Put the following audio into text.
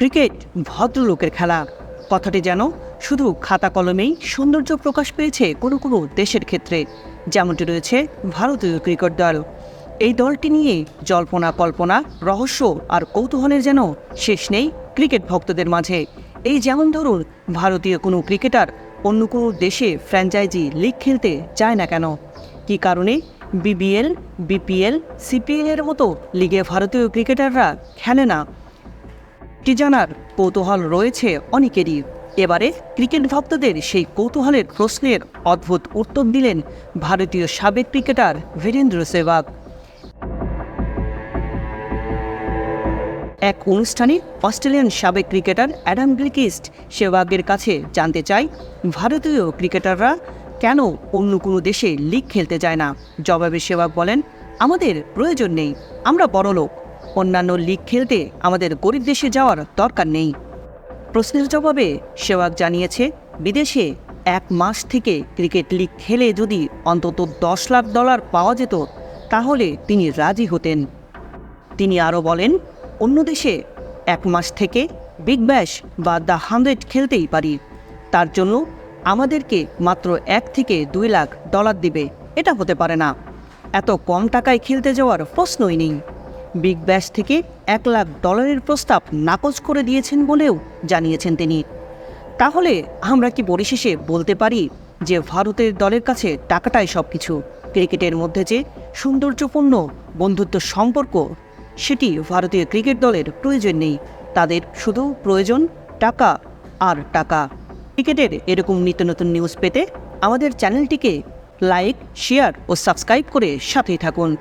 Cricket ভদ্রলোকের খেলা। কথাটি যেন শুধু খাতা কলমেই সৌন্দর্য প্রকাশ পেয়েছে কোনো কোনো দেশের ক্ষেত্রে। যেমনটি রয়েছে ভারতীয় ক্রিকেট দল। এই দলটি নিয়ে জল্পনা কল্পনা, রহস্য আর কৌতূহলের যেন শেষ নেই ক্রিকেট ভক্তদের মাঝে। এই যেমন ধরুন ভারতীয় কোনো ক্রিকেটার অন্য কোনো দেশে ফ্র্যাঞ্চাইজি লিগ খেলতে চায় না কেন? কী কারণে বিবিএল, বিপিএল, সিপিএল এর মতো লিগে ভারতীয় ক্রিকেটাররা খেলে না? টি জানার কৌতূহল রয়েছে অনেকেরই। এবারে ক্রিকেট ভক্তদের সেই কৌতূহলের প্রশ্নের অদ্ভুত উত্তর দিলেন ভারতীয় সাবেক ক্রিকেটার বীরেন্দ্র সেবাগ এক অনুষ্ঠানে অস্ট্রেলিয়ান সাবেক ক্রিকেটার অ্যাডাম গ্রিকিস্ট সেহবাগের কাছে জানতে চাই, ভারতীয় ক্রিকেটাররা কেন অন্য কোনো দেশে লিগ খেলতে যায় না? জবাবে সেহবাগ বলেন, আমাদের প্রয়োজন নেই, আমরা বড়লোক। অন্যান্য লিগ খেলতে আমাদের গরিব দেশে যাওয়ার দরকার নেই। প্রশ্নের জবাবে সেওয়াগ জানিয়েছে, বিদেশে এক মাস থেকে ক্রিকেট লিগ খেলে যদি অন্তত দশ লাখ ডলার পাওয়া যেত, তাহলে তিনি রাজি হতেন। তিনি আরও বলেন, অন্য দেশে এক মাস থেকে বিগ ব্যাশ বা দ্য হান্ড্রেড খেলতেই পারি। তার জন্য আমাদেরকে মাত্র এক থেকে দুই লাখ ডলার দিবে। এটা হতে পারে না। এত কম টাকায় খেলতে যাওয়ার প্রশ্নই নেই। বিগ ব্যাশ থেকে এক লাখ ডলারের প্রস্তাব নাকচ করে দিয়েছেন বলেও জানিয়েছেন তিনি। তাহলে আমরা কি পরিশেষে বলতে পারি যে ভারতের দলের কাছে টাকাটাই সব কিছু ক্রিকেটের মধ্যে যে সৌন্দর্যপূর্ণ বন্ধুত্ব সম্পর্ক, সেটি ভারতীয় ক্রিকেট দলের প্রয়োজন নেই। তাদের শুধু প্রয়োজন টাকা আর টাকা। ক্রিকেটের এরকম নিত্য নতুন নিউজ পেতে আমাদের চ্যানেলটিকে লাইক শেয়ার ও সাবস্ক্রাইব করে সাথেই থাকুন।